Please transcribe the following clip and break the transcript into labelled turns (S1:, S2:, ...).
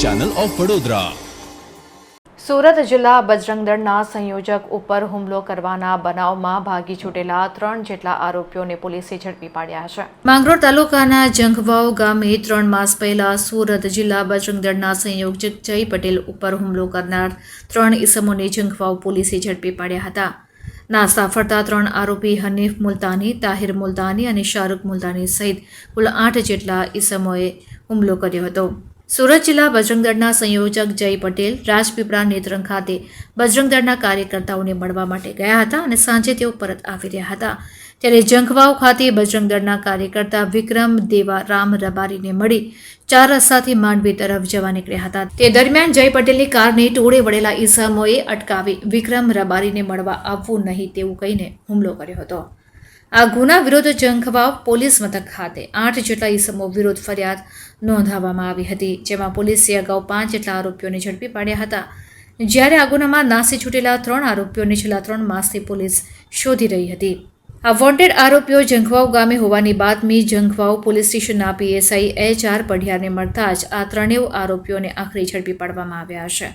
S1: channel of Vadodara
S2: Surat જિલ્લા બજરંગ દળના સંયોજક ઉપર હુમલો કરવાના બનાવમાં ભાગી છૂટેલા ત્રણ જેટલા આરોપીઓને પોલીસે ઝડપી પાડ્યા છે. માંગરોળ તાલુકાના જંખવાવ ગામે ત્રણ માસ પહેલા સુરત જિલ્લા બજરંગ દળના સંયોજક જય પટેલ ઉપર હુમલો કરનાર ત્રણ ઇસમોને જંખવાવ પોલીસે ઝડપી પાડ્યા હતા. નાસ્તા ફરતા ત્રણ આરોપી હનીફ મુલતાની તાહિર મુલતાની અને શાહરૂખ મુલતાની સહિત કુલ આઠ જેટલા ઇસમોએ હુમલો કર્યો હતો. સુરત જિલ્લા બજરંગ દળના સંયોજક જય પટેલ રાજપીપળા નેત્રંગ ખાતે બજરંગ દળના કાર્યકર્તાઓને મળવા માટે ગયા હતા અને સાંજે તેઓ પરત આવી રહ્યા હતા. ત્યારે જંખવાવ ખાતે બજરંગ દળના કાર્યકર્તા વિક્રમ દેવા રામ રબારીને મળી ચાર રસ્તાથી માંડવી તરફ જવા નીકળ્યા હતા. તે દરમિયાન જય પટેલની કારને ટોળે વળેલા ઈસમોએ અટકાવી વિક્રમ રબારીને મળવા આવવું નહીં તેવું કહીને હુમલો કર્યો હતો. આ ગુના વિરુદ્ધ જંખવાવ પોલીસ મથક ખાતે આઠ જેટલા ઈસમો વિરુદ્ધ ફરિયાદ નોંધાવવામાં આવી હતી, જેમાં પોલીસે અગાઉ પાંચ જેટલા આરોપીઓને ઝડપી પાડ્યા હતા. જ્યારે આ ગુનામાં નાસી છૂટેલા ત્રણ આરોપીઓને છેલ્લા ત્રણ માસથી પોલીસ શોધી રહી હતી. આ વોન્ટેડ આરોપીઓ જંખવાવ ગામે હોવાની બાતમી જંખવાવ પોલીસ સ્ટેશનના પીએસઆઈ એચ આર પઢિયારને મળતા જ આ ત્રણેય આરોપીઓને આખરી ઝડપી પાડવામાં આવ્યા છે.